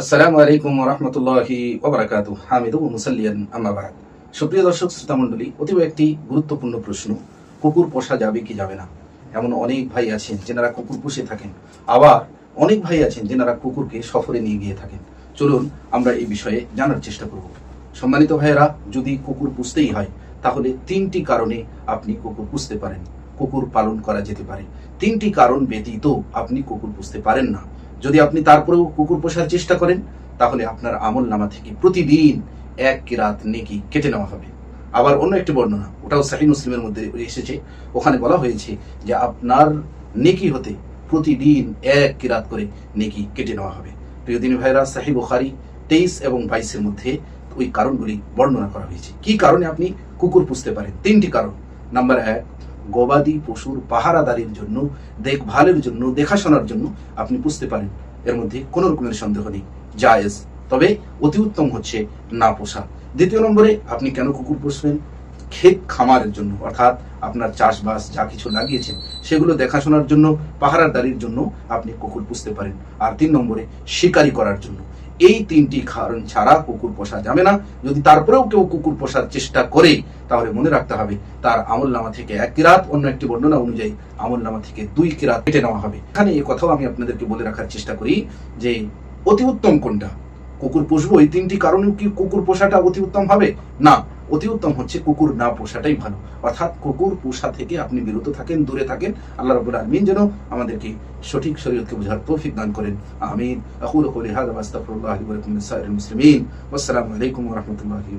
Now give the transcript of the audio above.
আসসালামু আলাইকুম রহমতুল্লাহি ওবরাকাতু হামিদ মুসাল্লিয়ান আমাবাদ সুপ্রিয় দর্শক, শ্রোতা মণ্ডলী, অতীব একটি গুরুত্বপূর্ণ প্রশ্ন, কুকুর পোষা যাবে কি যাবে না? এমন অনেক ভাই আছেন যেনারা কুকুর পুষে থাকেন। আবার অনেক ভাই আছেন যেনারা কুকুরকে সফরে নিয়ে গিয়ে থাকেন। চলুন আমরা এই বিষয়ে জানার চেষ্টা করব। সম্মানিত ভাইয়েরা, যদি কুকুর পুষতেই হয়, তাহলে তিনটি কারণে আপনি কুকুর পুষতে পারেন। কুকুর পালন করা যেতে পারে। তিনটি কারণ ব্যতীত আপনি কুকুর পুষতে পারেন না। যদি আপনি তারপরেও কুকুর পোষার চেষ্টা করেন, তাহলে আপনার আমল নামা থেকে প্রতিদিন এক কিরাত নেকি কেটে নেওয়া হবে। আবার অন্য একটি বর্ণনা, ওটাও সাহি মুসলিমের মধ্যে এসেছে। ওখানে বলা হয়েছে যে আপনার নেকি হতে প্রতিদিন এক কিরাত করে নেকি কেটে নেওয়া হবে। প্রিয় দিনী ভাইরা, সাহি বুখারি তেইশ এবং বাইশের মধ্যে ওই কারণগুলি বর্ণনা করা হয়েছে। কি কারণে আপনি কুকুর পুষতে পারেন? তিনটি কারণ। নাম্বার এক গবাদি পশুর পাহারাদারির জন্য, দেখভালের জন্য, দেখাশোনার জন্য আপনি পুষতে পারেন, এর মধ্যে কোনো রকমের সন্দেহ নেই, জায়েজ। তবে অতি উত্তম হচ্ছে না পোষা। দ্বিতীয় নম্বরে, আপনি কেন কুকুর পুষবেন? ক্ষেত খামারের জন্য, অর্থাৎ আপনার চাষবাস যা কিছু লাগিয়েছেন, সেগুলো দেখাশোনার জন্য, পাহারাদারির জন্য আপনি কুকুর পুষতে পারেন। আর তিন নম্বরে, শিকারি করার জন্য। এই তিনটি কারণ ছাড়া কুকুর পোষা যাবে না। যদি তারপরেও কেউ কুকুর পোষার চেষ্টা করে, তাহলে মনে রাখতে হবে তার আমল নামা থেকে এক কিরাত, অন্য একটি বর্ণনা অনুযায়ী আমল নামা থেকে দুই কিরাত কেটে নেওয়া হবে। এখানে এই কথাও আমি আপনাদেরকে বলে রাখার চেষ্টা করি যে অতি উত্তম কোনটা? কুকুর পুষবো, এই তিনটি কারণেও কি কুকুর পোষাটা অতি উত্তম হবে? না। অতি উত্তম হচ্ছে কুকুর না পোষাটাই ভালো। অর্থাৎ কুকুর পোষা থেকে আপনি বিরত থাকেন, দূরে থাকেন। আল্লাহ রবুল আলমিন যেন আমাদেরকে সঠিক শরীয়তকে বোঝার তৌফিক দান করেন। আমিন। আকুল কলি হাদা ওয়াস্তাগফিরুল্লাহ লি ওয়া মুসলিমিন। ওয়াসসালামু আলাইকুম রাহমাতুল্লাহি